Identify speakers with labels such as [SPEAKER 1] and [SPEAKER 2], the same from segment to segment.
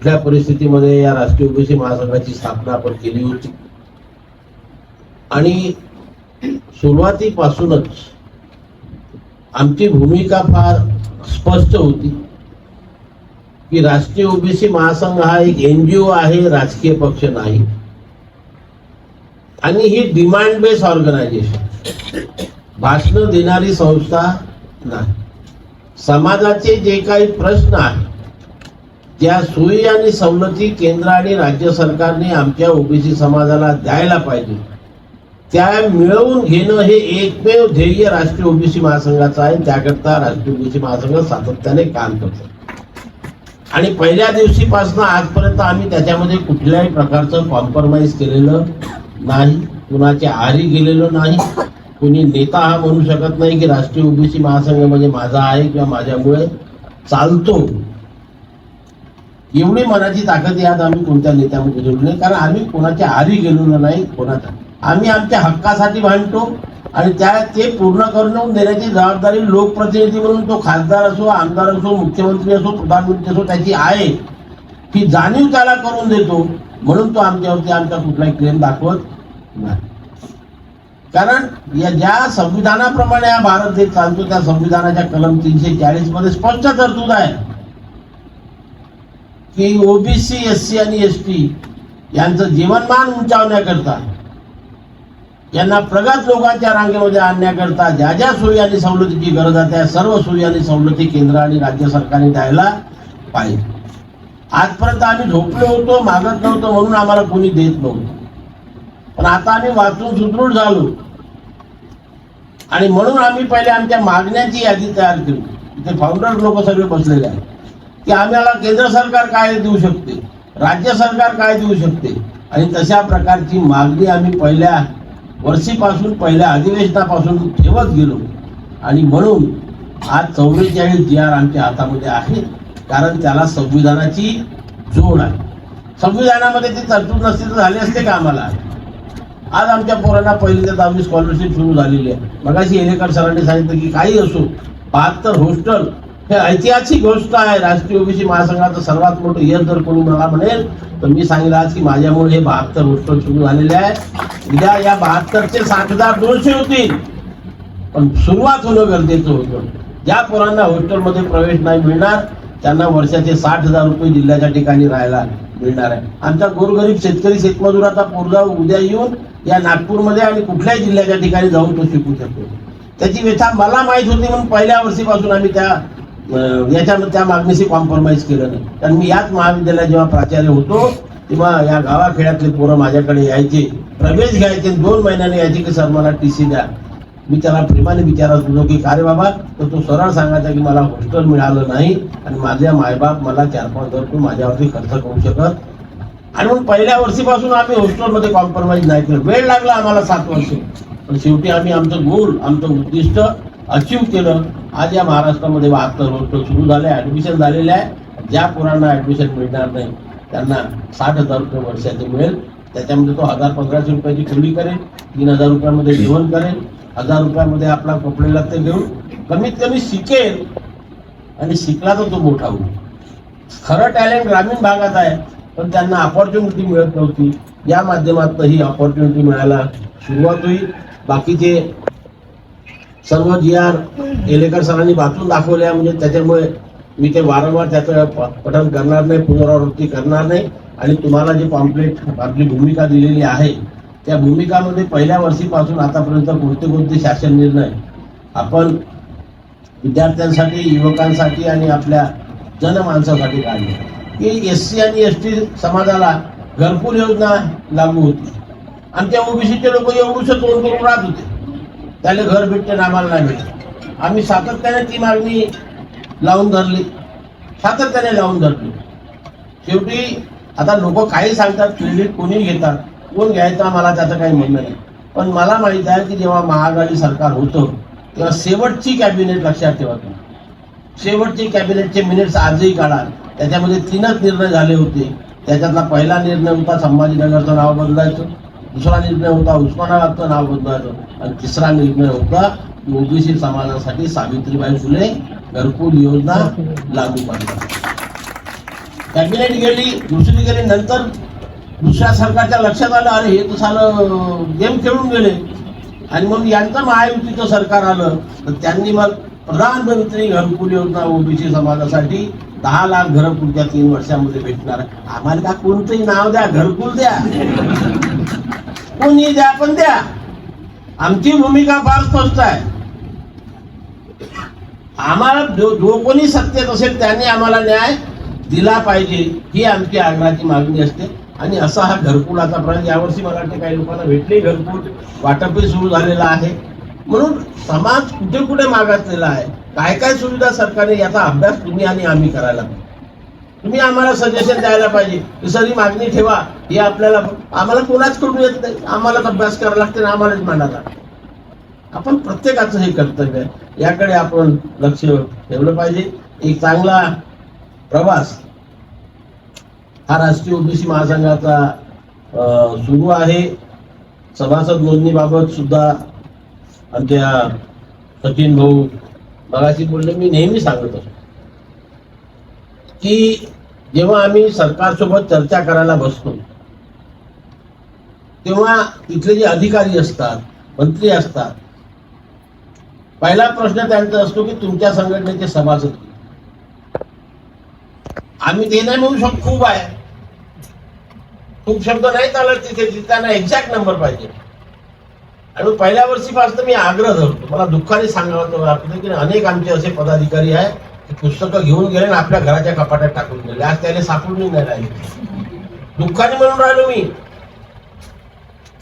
[SPEAKER 1] कुठल्या परिस्थितीमध्ये या राष्ट्रीय ओबीसी महासंघाची स्थापना आपण केली होती? आणि सुरुवातीपासूनच आमची भूमिका फार स्पष्ट होती की राष्ट्रीय ओबीसी महासंघ हा एक एनजीओ आहे राजकीय पक्ष नाही. आणि ही डिमांड बेस ऑर्गनायझेशन भाषण देणारी संस्था नाही. समाजाचे जे काही प्रश्न आहेत त्या सोयी आणि सवलती केंद्र आणि राज्य सरकारने आमच्या ओबीसी समाजाला द्यायला पाहिजे त्या मिळवून घेणं हे एकमेव ध्येय राष्ट्रीय ओबीसी महासंघाचं आहे. त्याकरता राष्ट्रीय ओबीसी महासंघ सातत्याने काम करतो. आणि पहिल्या दिवशीपासून आजपर्यंत आम्ही त्याच्यामध्ये कुठल्याही प्रकारचं कॉम्प्रोमाइज केलेलं नाही. कुणाच्या आहारी गेलेलो नाही. कुणी नेता हा म्हणू शकत नाही की राष्ट्रीय ओबीसी महासंघ म्हणजे माझा आहे किंवा माझ्यामुळे चालतो. एवढी मनाची ताकद यात आम्ही कोणत्या नेत्यामध्ये जोडली नाही. कारण आम्ही कोणाच्या आहारी गेलेलो नाही कोणाचा. आम्ही आमच्या हक्कासाठी भांडतो आणि त्या ते पूर्ण करून देण्याची जबाबदारी लोकप्रतिनिधी म्हणून तो खासदार असो आमदार असो मुख्यमंत्री असो प्रधानमंत्री असो त्याची आहे. ही जाणीव त्याला करून देतो म्हणून तो आमच्यावरती आमचा कुठलाही क्लेम दाखवत नाही. कारण या ज्या संविधानाप्रमाणे हा भारत देश चालतो त्या संविधानाच्या कलम तीनशे चाळीसमध्ये स्पष्ट तरतूद आहे. की ओबीसी एस सी आणि एस टी यांचं जीवनमान उंचावण्याकरता यांना प्रगत लोकांच्या रांगेमध्ये आणण्याकरता ज्या ज्या सोयी आणि सवलतीची गरज आहे त्या सर्व सोयी आणि सवलती केंद्र आणि राज्य सरकारने द्यायला पाहिजे. आजपर्यंत आम्ही झोपलो होतो मागत नव्हतो म्हणून आम्हाला कोणी देत नव्हतं. पण आता आम्ही वाचून सुदृढ झालो. आणि म्हणून आम्ही पहिले आमच्या मागण्याची यादी तयार केली. इथे फाउंडर लोक सगळे बसलेले आहेत. की आम्हाला केंद्र सरकार काय देऊ शकते? राज्य सरकार काय देऊ शकते? आणि तशा प्रकारची मागणी आम्ही पहिल्या वर्षीपासून पहिल्या अधिवेशनापासून ठेवत गेलो. आणि म्हणून आज चौवेचाळीस जी आर आमच्या हातामध्ये आहे कारण त्याला संविधानाची जोड आहे. संविधानामध्ये ती तरतूद नसते तर झाली असते का आम्हाला? आज आमच्या पोरांना पहिली ते दहावी स्कॉलरशिप सुरू झालेली आहे. मगाशी एलेकर सरांनी सांगितलं की काही असो बहात्तर हॉस्टेल हे ऐतिहासिक गोष्ट आहे. राष्ट्रीय ओबीसी महासंघाचं सर्वात मोठं यश जर कोणी मला म्हणेल तर मी सांगितलं आज की माझ्यामुळे हे बहात्तर हॉस्टेल सुरू झालेले आहे. उद्या या बहात्तरचे साठ हजार दोनशे होतील. पण सुरुवात होणं गरजेचं होतं. ज्या पोरांना हॉस्टेलमध्ये प्रवेश नाही मिळणार त्यांना वर्षाचे साठ हजार रुपये जिल्ह्याच्या ठिकाणी राहायला मिळणार आहे. आमचा गोरगरीब शेतकरी शेतमजुराचा पोरगा उद्या येऊन या नागपूरमध्ये आणि कुठल्याही जिल्ह्याच्या ठिकाणी जाऊन तो शिकू शकतो. त्याची व्यथा मला माहीत होती म्हणून पहिल्या वर्षीपासून आम्ही त्या याच्या त्या मागणीशी कॉम्प्रोमाइज केलं नाही. कारण मी याच महाविद्यालयात जेव्हा प्राचार्य होतो तेव्हा या गावाखेड्यातले पोरं माझ्याकडे यायचे प्रवेश घ्यायचे दोन महिन्याने यायचे की सर मला टी सी द्या. मी त्याला प्रेमाने विचारत होतो की का रे बाबा? तर तो सरळ सांगायचा की मला हॉस्टेल मिळालं नाही आणि माझ्या मायबाप मला चार पाच हजार रुपये माझ्यावरती खर्च करू शकत. आणि मग पहिल्या वर्षीपासून आम्ही हॉस्टेलमध्ये कॉम्प्रोमाइज नाही केलं. वेळ लागला आम्हाला सात वर्ष. पण शेवटी आम्ही आमचं गोल आमचं उद्दिष्ट अचीव केलं आज या महाराष्ट्रामध्ये बहात्तर हॉस्टेल सुरू झाले ऍडमिशन झालेले आहे. ज्या पोरांना ऍडमिशन मिळणार नाही त्यांना साठ हजार रुपये वर्षाचे मिळेल. त्याच्यामध्ये तो हजार पंधराशे रुपयाची खोली करेल तीन हजार रुपयामध्ये जेवण करेल हजार रुपयामध्ये आपला कपडे ते घेऊन. कमीत कमी शिकेल आणि शिकला तर तो मोठा होईल. खरं टॅलेंट ग्रामीण भागात आहे पण त्यांना अपॉर्च्युनिटी मिळत नव्हती. या माध्यमातून ही अपॉर्च्युनिटी मिळायला सुरुवात होईल. बाकीचे सर्व जी आर एलेकर सरांनी वाचून दाखवल्या म्हणजे त्याच्यामुळे मी ते वारंवार त्याचं प- करणार नाही पुनरावृत्ती करणार नाही. आणि तुम्हाला जे पॉम्प्लेट आपली भूमिका दिलेली आहे त्या भूमिकामध्ये पहिल्या वर्षीपासून आतापर्यंत कोणते कोणते शासन निर्णय? आपण विद्यार्थ्यांसाठी युवकांसाठी आणि आपल्या जनमानसासाठी काढले. की एस सी आणि एस टी समाजाला घरकुल योजना लागू होती. आणि त्या ओबीसीचे लोक एवढूच तोंड करून राहत होते. त्याला घर भेटते ना आम्हाला नाही भेटत. आम्ही सातत्याने ती मागणी लावून धरली. सातत्याने लावून धरली. शेवटी आता लोक काही सांगतात क्रेडिट कोणी घेतात कोण घ्यायचा मला त्याचं काही म्हणणं नाही. पण मला माहीत आहे की जेव्हा महाआघाडी सरकार होतं तेव्हा शेवटची कॅबिनेट लक्षात ठेवा तुम्ही. शेवटची कॅबिनेटचे मिनिट्स आजही काढा. त्याच्यामध्ये तीनच निर्णय झाले होते. त्याच्यातला पहिला निर्णय होता संभाजीनगरचं नाव बदलायचं. दुसरा निर्णय होता उस्मानाबादचं नाव बदलायचं आणि तिसरा निर्णय होता ओबीसी समाजासाठी सावित्रीबाई फुले घरकुल योजना लागू करणार कॅबिनेट गेली दुसरी गेली नंतर दुसऱ्या सरकारच्या लक्षात आलं अरे हे तर सालं गेम खेळून गेले. आणि मग यांचं महायुतीचं सरकार आलं तर त्यांनी मग प्रधानमंत्री घरकुल योजना ओबीसी समाजासाठी दहा लाख घरं पुढच्या तीन वर्षामध्ये भेटणार. आम्हाला का कोणतंही नाव द्या घरकुल द्या. कोणी द्या पण द्या. आमची भूमिका फार स्पष्ट आहे. आम्हाला जो जो कोणी सत्तेत असेल त्यांनी आम्हाला न्याय दिला पाहिजे ही आमची आग्रहाची मागणी असते. आणि असा हा घरकुलाचा प्रश्न यावर्षी मला वाटते काही लोकांना भेटले घरकुल वाटपही सुरू झालेला आहे. म्हणून समाज कुठे कुठे मागासलेला आहे काय काय सुविधा सरकारने याचा अभ्यास तुम्ही आणि आम्ही करायला पाहिजे तुम्ही आम्हाला सजेशन द्यायला पाहिजे. की सर ही मागणी ठेवा. हे आपल्याला आम्हाला कोणाच करून येत नाही. आम्हालाच अभ्यास करावा लागते आणि आम्हालाच मांडायला आपण प्रत्येकाचं हे कर्तव्य आहे. याकडे आपण लक्ष ठेवलं पाहिजे. एक चांगला प्रवास हा राष्ट्रीय ओबीसी महासंघाचा सुरू आहे. सभासद नोंदणीबाबत सुद्धा आमच्या सचिन भाऊ मगाशी बोलले. मी नेहमी सांगत असतो. की जेव्हा आम्ही सरकारसोबत चर्चा करायला बसतो तेव्हा तिथले जे अधिकारी असतात मंत्री असतात पहिला प्रश्न त्यांचा असतो की तुमच्या संघटनेचे सभासद आम्ही ते नाही म्हणू शकतो खूप आहे. खूप शब्द नाही चालत तिथे त्यांना एक्झॅक्ट नंबर पाहिजे. आणि पहिल्या वर्षीपासून मी आग्रह धरतो मला दुःखाने सांगावं वाटतं की अनेक आमचे असे पदाधिकारी आहेत पुस्तकं घेऊन गेले आणि आपल्या घराच्या कपाट्यात टाकून गेले. आज त्याने सापडून नाही राहिले दुःखाने म्हणून राहिलो मी.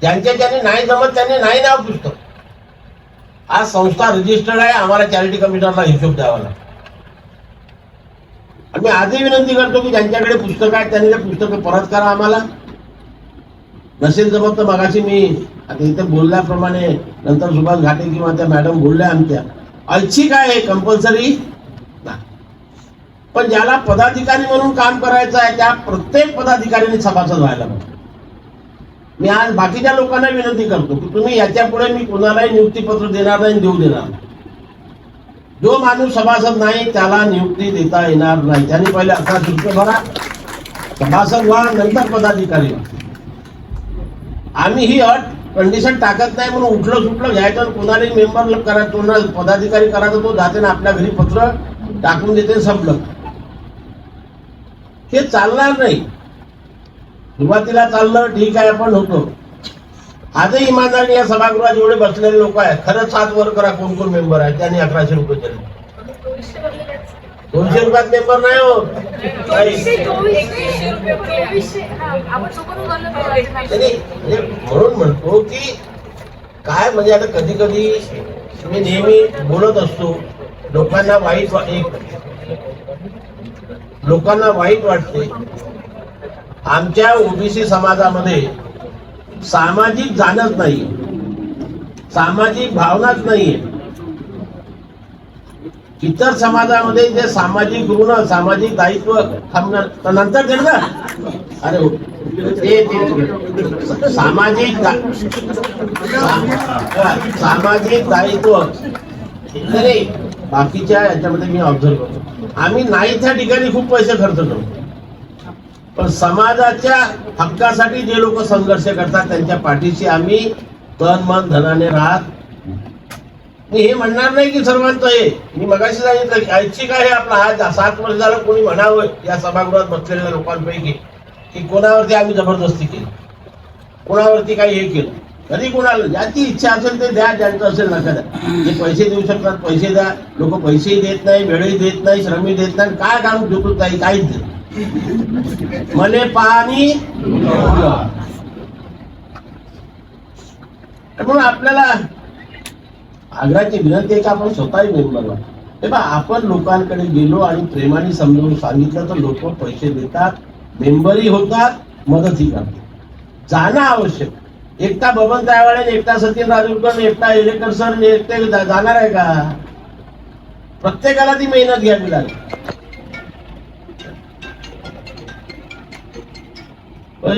[SPEAKER 1] ज्यांच्या ज्याने नाही जमत त्यांनी नाही नाव पुस्तक. आज संस्था रजिस्टर्ड आहे आम्हाला चॅरिटी कमिशनरला हिशोब द्यावा लागतो. आणि मी आजही विनंती करतो की ज्यांच्याकडे पुस्तक आहेत त्यांनी ते पुस्तकं परत करा आम्हाला. नसेल जमत तर मगाशी मी आता इथे बोलल्याप्रमाणे नंतर सुभाष घाटे किंवा त्या मॅडम बोलल्या आमच्या. ऐच्छिक आहे कंपल्सरी पण ज्याला पदाधिकारी म्हणून काम करायचं आहे त्या प्रत्येक पदाधिकाऱ्यांनी सभासद व्हायला पाहिजे मी आज बाकीच्या लोकांना विनंती करतो की तुम्ही याच्यापुढे मी कुणालाही नियुक्तीपत्र देणार नाही देऊ देणार नाही. जो माणूस सभासद नाही त्याला नियुक्ती देता येणार नाही. त्यांनी पहिले अकरा शुल्क भरा सभासद व्हा नंतर पदाधिकारी व्हा. आम्ही ही अट कंडिशन टाकत नाही म्हणून उठलं सुटलं घ्यायचं आणि कोणालाही मेंबर करायचं पदाधिकारी करायचा तो जाते ना आपल्या घरी पत्र टाकून देते संपलं. हे चालणार नाही. सुरुवातीला चाललं ठीक आहे आपण होतो. आजही इमानदारी या सभागृहात जेवढे बसलेले लोक आहेत. खरंच सात वर करा कोण कोण मेंबर आहेत त्यांनी अकराशे रुपये दिले. दोनशे रुपयात मेंबर नाही हो म्हणून म्हणतो की काय म्हणजे आता कधी कधी मी नेहमी बोलत असतो लोकांना वाईट एक लोकांना वाईट वाटते. आमच्या ओबीसी समाजामध्ये सामाजिक जाणच नाही. सामाजिक भावनाच नाहीये. इतर समाजामध्ये जे सामाजिक ऋण सामाजिक दायित्व थांबणार नंतर दे ना अरे हो. ते सामाजिक सामाजिक दायित्व. बाकीच्या याच्यामध्ये मी ऑब्झर्व करतो. आम्ही नाही त्या ठिकाणी खूप पैसे खर्च करतो. पण समाजाच्या हक्कासाठी जे लोक संघर्ष करतात त्यांच्या पाठीशी आम्ही तन मन धनाने राहत. मी हे म्हणणार नाही की सर्वांचं हे. मी मगाशी सांगितलं की ऐच्छिक आहे आपला हा सात वर्ष झालं कोणी म्हणावं या सभागृहात बसलेल्या लोकांपैकी की कोणावरती आम्ही जबरदस्ती केली? कोणावरती काही हे केलं? कधी कोणाला ज्याची इच्छा असेल ते द्या ज्यांचं असेल नका द्या. ते पैसे देऊ शकतात पैसे द्या. लोक पैसेही देत नाही वेळही देत नाही श्रमही देत नाही काय काम झुकत नाही काहीच देत मले पाणी म्हणून आपल्याला आग्रहाची विनंती आहे की आपण स्वतःही मेंबर व्हा हे बा आपण लोकांकडे गेलो आणि प्रेमाने समजावून सांगितलं तर लोक पैसे देतात मेंबरही होतात मदतही करतात. जाणं आवश्यक. एकटा बबन तायवाडे एकटा सचिन राजूरकर एकटा इलेक्टर सर एकटे जाणार आहे का? प्रत्येकाला ती मेहनत घ्यावी लागेल.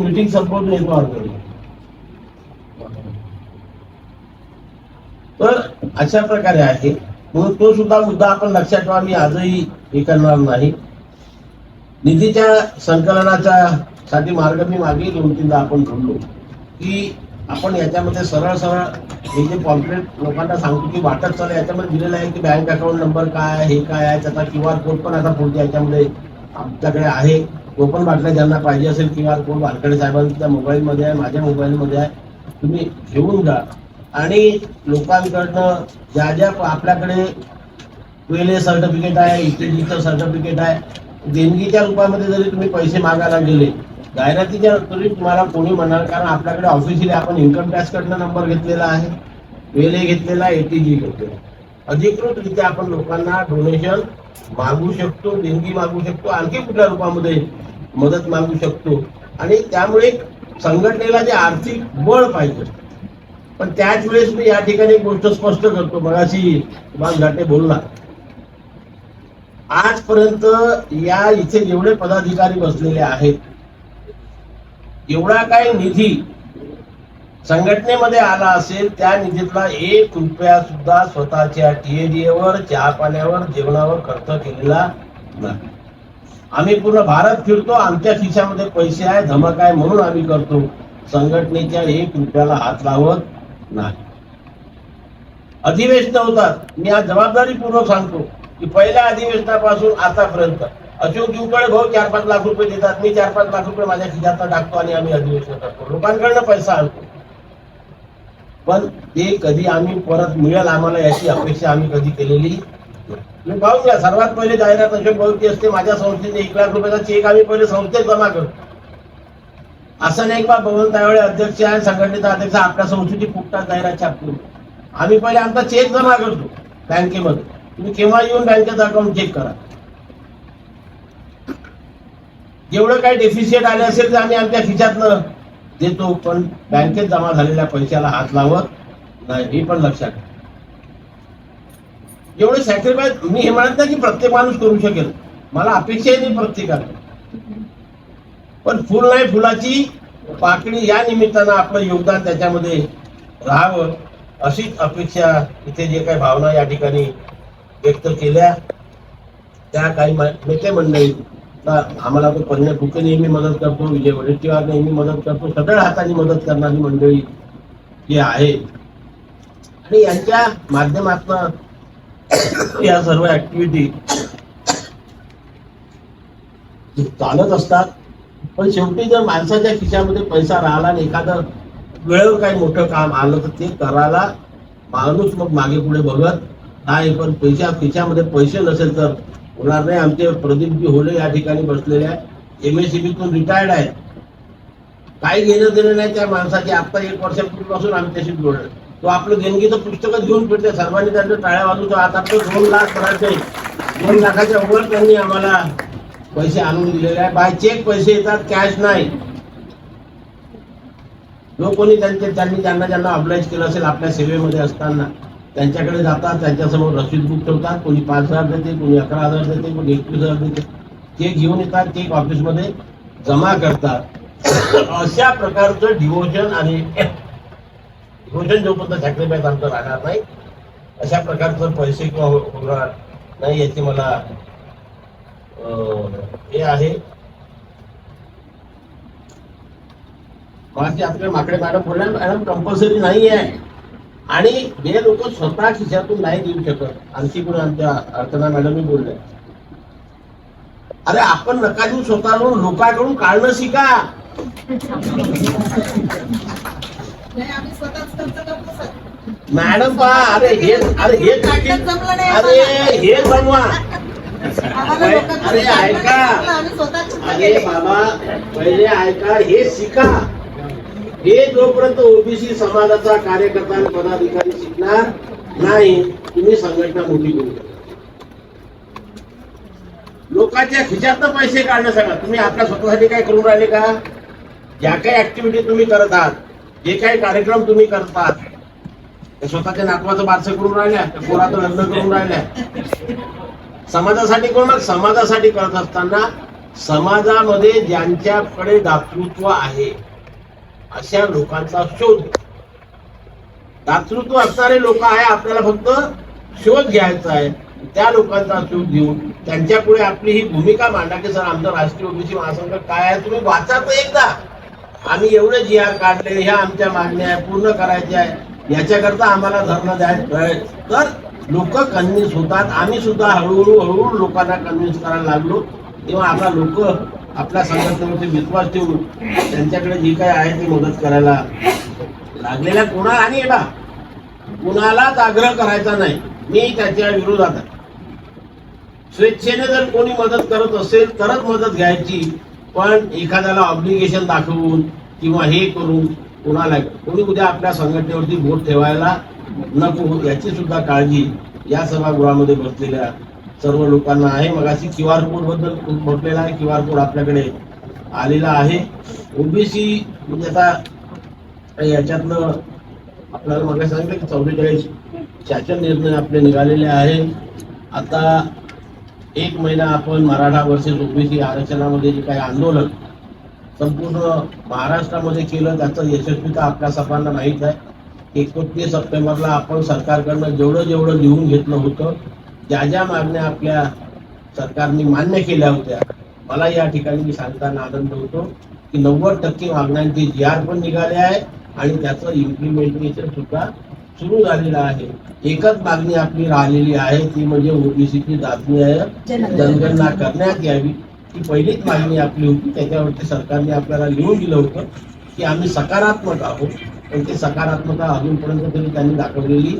[SPEAKER 1] मीटिंग संपवून येतो तर अशा प्रकारे आहे. म्हणून तो सुद्धा मुद्दा आपण लक्षात ठेवा मी आजही हे करणार नाही. निधीच्या संकलनाच्या साठी मार्ग मी मागे दोन तीनदा आपण बोललो. की आपण याच्यामध्ये सरळ सरळ हे जे पॉम्पलेट लोकांना सांगतो की वाटत चालू याच्यामध्ये दिलेलं आहे की बँक अकाउंट नंबर काय आहे हे काय आहे त्याचा क्यू आर कोड पण आता पुढच्या याच्यामध्ये आमच्याकडे आहे. तो पण बाटल्या ज्यांना पाहिजे असेल क्यू आर कोड वारकडे साहेबांच्या मोबाईलमध्ये आहे माझ्या मोबाईलमध्ये आहे. तुम्ही घेऊन जा. आणि लोकांकडनं ज्या ज्या आपल्याकडे वेले सर्टिफिकेट आहे इटेजीचं सर्टिफिकेट आहे देणगीच्या रूपामध्ये जरी तुम्ही पैसे मागायला गेले जाहिरातीच्या तरी तुम्हाला कोणी म्हणाल कारण आपल्याकडे ऑफिशियली आपण इन्कम टॅक्स कडनं नंबर घेतलेला आहे वेले घेतलेला एटीजी घेतलेला अधिकृतरित्या आपण लोकांना डोनेशन मागू शकतो देणगी मागू शकतो आणखी कुठल्या रूपामध्ये मदत मागू शकतो. आणि त्यामुळे संघटनेला जे आर्थिक बळ पाहिजे. पण त्याच वेळेस मी या ठिकाणी गोष्ट स्पष्ट करतो मगाशी सुभाष घाटे बोलला. आजपर्यंत या इथे जेवढे पदाधिकारी बसलेले आहेत एवढा काय निधी संघटनेमध्ये आला असेल त्या निधीतला एक रुपया सुद्धा स्वतःच्या टीएडीएवर चहा पाण्यावर जेवणावर खर्च केलेला नाही. आम्ही पूर्ण भारत फिरतो आमच्या खिशामध्ये पैसे आहे धमक आहे म्हणून आम्ही करतो. संघटनेच्या एक रुपयाला हात लावत नाही. अधिवेशन होतात. मी आज जबाबदारीपूर्वक सांगतो की पहिल्या अधिवेशनापासून आतापर्यंत अशोक जीवकडे भाऊ चार पाच लाख रुपये देतात. मी चार पाच लाख रुपये माझ्या खिशात टाकतो आणि आम्ही अधिवेशन करतो लोकांकडनं पैसा आणतो. पण ते कधी आम्ही परत मिळेल आम्हाला याची अपेक्षा आम्ही कधी केलेली मी तुम्ही पाहून घ्या सर्वात पहिले जाहिरात अशोक भाऊची असते माझ्या संस्थेने एक लाख रुपयाचा चेक आम्ही पहिले संस्थेत जमा करतो. असं नाही का बघून त्यावेळी अध्यक्ष आहे संघटनेचा अध्यक्ष आपल्या संस्थेची फुकटात जाहिरात छापतो. आम्ही पहिले आमचा चेक जमा करतो बँकेमध्ये. तुम्ही केव्हा येऊन बँकेचं अकाउंट चेक करा. जेवढं काही डेफिशिएट आले असेल तर आम्ही आमच्या खिशातनं देतो पण बँकेत जमा झालेल्या पैशाला हात लावत नाही हे पण लक्षात ठेवा. एवढे सॅक्रिफाईस मी हे म्हणत नाही की प्रत्येक माणूस करू शकेल. मला अपेक्षा नाही प्रत्येकाला. पण फुल नाही फुलाची पाकळी या निमित्तानं आपलं योगदान त्याच्यामध्ये राहावं अशीच अपेक्षा इथे जे काही भावना या ठिकाणी व्यक्त केल्या. त्या काही नेते मंडळी आम्हाला तो परिणय फुके नेहमी मदत करतो. विजय वडेट्टीवार नेहमी मदत करतो. सगळ्या हाताने मदत करणारी मंडळी ही आहे. आणि यांच्या माध्यमातून या सर्व ऍक्टिव्हिटी चालत असतात. पण शेवटी जर माणसाच्या खिशामध्ये पैसा राहिला आणि एखादं वेळेवर काही मोठं काम आलं तर ते करायला माणूस मग मागे पुढे बघत नाही पण पैशा खिशामध्ये पैसे नसेल तर होणार नाही. आमचे प्रदीपजी होले या ठिकाणी बसलेले आहे एम एस तून रिटायर्ड आहेत. काही घेणं देणं नाही त्या माणसाचे. आत्ता एक वर्षापूर्वीपासून आम्ही त्याशी जोडलं तो आपलं देणगीचं पुस्तकच घेऊन फिरते सर्वांनी त्यांच्या टाळ्या वाजून आता आपलं दोन लाख करायचे दोन लाखाच्या वर त्यांनी आम्हाला पैसे आणून दिलेले आहे बाय चेक पैसे येतात कॅश नाही. जो कोणी त्यांचे त्यांनी ज्यांना ज्यांना अप्लाय केलं असेल आपल्या सेवेमध्ये असताना. त्यांच्याकडे जातात त्यांच्यासमोर रशीद बुक ठेवतात. कोणी पाच हजार देते कोणी अकरा हजार देते कोणी एकवीस हजार देते. ते घेऊन येतात ते ऑफिसमध्ये जमा करतात. अशा प्रकारचं डिवोशन आणि डिवोशन जोपर्यंत सॅक्रिफाईस आमचं राहणार नाही अशा प्रकारचं पैसे किंवा हो-, होणार नाही याची मला हे आहे. माझी आपल्या माकडे मॅडम बोलल्या मॅडम कंपल्सरी नाही आहे आणि हे लोक स्वतः खिशातून नाही देऊ शकत आणखी कोणी आमच्या अर्चना मॅडमही बोलल्या अरे आपण नका देऊ स्वतःकडून लोकांकडून काढणं शिका. मॅडम पहा अरे हे अरे हे अरे. हे बनवा अरे ऐका. अरे. बाबा पहिले ऐका हे शिका हे जोपर्यंत ओबीसी समाजाचा कार्यकर्ता आणि पदाधिकारी शिकणार नाही तुम्ही संघटना मोठी करू शकता लोकांच्या खिशातनं पैसे काढणं सांगा. तुम्ही आपल्या स्वतःसाठी काय करून राहिले का? ज्या काही ऍक्टिव्हिटी तुम्ही करत आहात जे काही कार्यक्रम तुम्ही करत आहात ते स्वतःच्या नातवाचं बारसं करून राहिल्या त्या पोराचं लग्न करून राहिल्या. समाजासाठी करून समाजासाठी करत असताना समाजामध्ये ज्यांच्याकडे दातृत्व आहे अशा लोकांचा शोध. दातृत्व असणारे लोक आहे आपल्याला फक्त शोध घ्यायचा आहे. त्या लोकांचा शोध घेऊन त्यांच्या पुढे आपली ही भूमिका मांडा की सर आमचा राष्ट्रीय ओबीसी महासंघ काय आहे? तुम्ही वाचा तर एकदा. आम्ही एवढे जी आर काढले ह्या आमच्या मागण्या आहे पूर्ण करायच्या आहे. याच्याकरता आम्हाला धरणं द्यायचं तर लोक कन्व्हिन्स होतात. आम्ही सुद्धा हळूहळू हळूहळू लोकांना कन्व्हिन्स करायला लागलो. तेव्हा आपला लोक आपल्या संघटनेवरती विश्वास ठेवून त्यांच्याकडे जी काय आहे ती मदत करायला लागलेल्या कोणा आणि येणार कुणालाच आग्रह करायचा नाही. मी त्याच्या विरोधात आहे. स्वेच्छेने जर कोणी मदत करत असेल तरच मदत घ्यायची. पण एखाद्याला ऑब्लिगेशन दाखवून किंवा हे करून कोणाला कोणी उद्या आपल्या संघटनेवरती बोट ठेवायला नको याची सुद्धा काळजी या सभागृहामध्ये बसलेल्या सर्व लोकांना आहे. मगाशी क्यू आर कोडबद्दल म्हटलेला आहे. क्यू आर कोड आपल्याकडे आलेला आहे. ओबीसी म्हणजे आता याच्यातनं आपल्याला मग सांगितलं की चौवेचाळीस शासन निर्णय आपले निघालेले आहे. आता एक महिना आपण मराठा वर्सेस ओबीसी आरक्षणामध्ये जे काही आंदोलन संपूर्ण महाराष्ट्रामध्ये केलं त्याचं यशस्वीता आपल्या सर्वांना माहीत आहे. एकोणतीस सप्टेंबरला आपण सरकारकडनं जेवढं जेवढं लिहून घेतलं होतं ज्या ज्या मागण्या आपल्या सरकारने मान्य केल्या होत्या मला या ठिकाणी मी सांगताना आनंद होतो की नव्वद टक्के मागण्यांचे जी आर पण निघाले आहे आणि त्याचं इम्प्लिमेंटेशन सुद्धा सुरू झालेलं आहे. एकच मागणी आपली राहिलेली आहे ती म्हणजे ओबीसीची चाचणी आहे. जनगणना. करण्यात यावी. ही पहिलीच मागणी आपली होती त्याच्यावरती सरकारने आपल्याला लिहून दिलं होतं की आम्ही सकारात्मक आहोत पण ते सकारात्मकता अजूनपर्यंत तरी त्यांनी दाखवलेली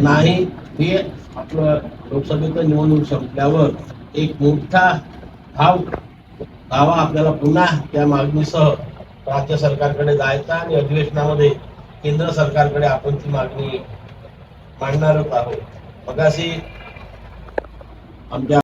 [SPEAKER 1] नाही. हे आपलं लोकसभेचं निवडणूक संपल्यावर एक मोठा भाव दावा आपल्याला पुन्हा त्या मागणीसह राज्य सरकारकडे जायचा आणि अधिवेशनामध्ये केंद्र सरकारकडे आपण ती मागणी मांडणारच आहोत. मगाशी आमच्या